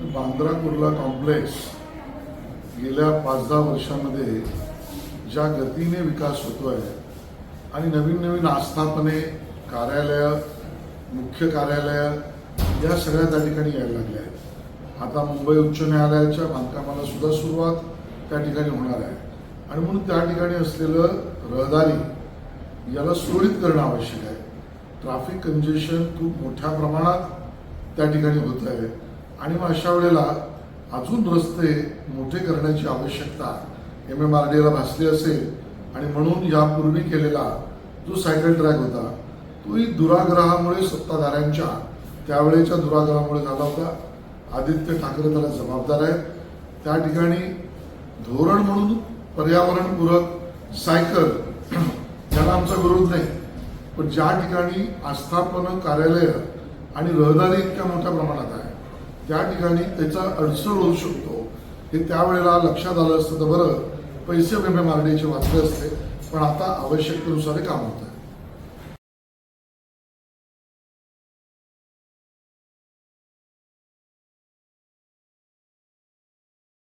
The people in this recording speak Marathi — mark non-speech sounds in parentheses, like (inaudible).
बांद्रा कुर्ला कॉम्प्लेक्स गेल्या पाच दहा वर्षामध्ये ज्या गतीने विकास होतो आहे आणि नवीन नवीन आस्थापने कार्यालय मुख्य कार्यालय या सगळ्या त्या ठिकाणी यायला लागल्या आहेत. आता मुंबई उच्च न्यायालयाच्या बांधकामाला सुद्धा सुरुवात त्या ठिकाणी होणार आहे. आणि म्हणून त्या ठिकाणी असलेलं रहदारी याला सुरळीत करणं आवश्यक आहे. ट्रॅफिक कंजेशन खूप मोठ्या प्रमाणात त्या ठिकाणी होत आहे. आणि मग अशा वेळेला अजून रस्ते मोठे करण्याची आवश्यकता एम एम आर डी एला भासली असेल आणि म्हणून यापूर्वी केलेला जो सायकल ट्रॅक होता तोही दुराग्रहामुळे सत्ताधाऱ्यांच्या त्यावेळेच्या दुराग्रहामुळे झाला होता. आदित्य ठाकरे त्याला जबाबदार आहेत. त्या ठिकाणी धोरण म्हणून पर्यावरणपूरक सायकल (clears throat) याला आमचा विरोध नाही. पण ज्या ठिकाणी आस्थापनं कार्यालय आणि रहदारी इतक्या मोठ्या प्रमाणात आहे त्या ठिकाणी त्याचा अडचण होऊ शकतो. हे त्यावेळेला लक्षात आलं असतं तर बरं पैसे एम एम आर डीचे वाचले असते. पण आता आवश्यकतेनुसार काम होत आहे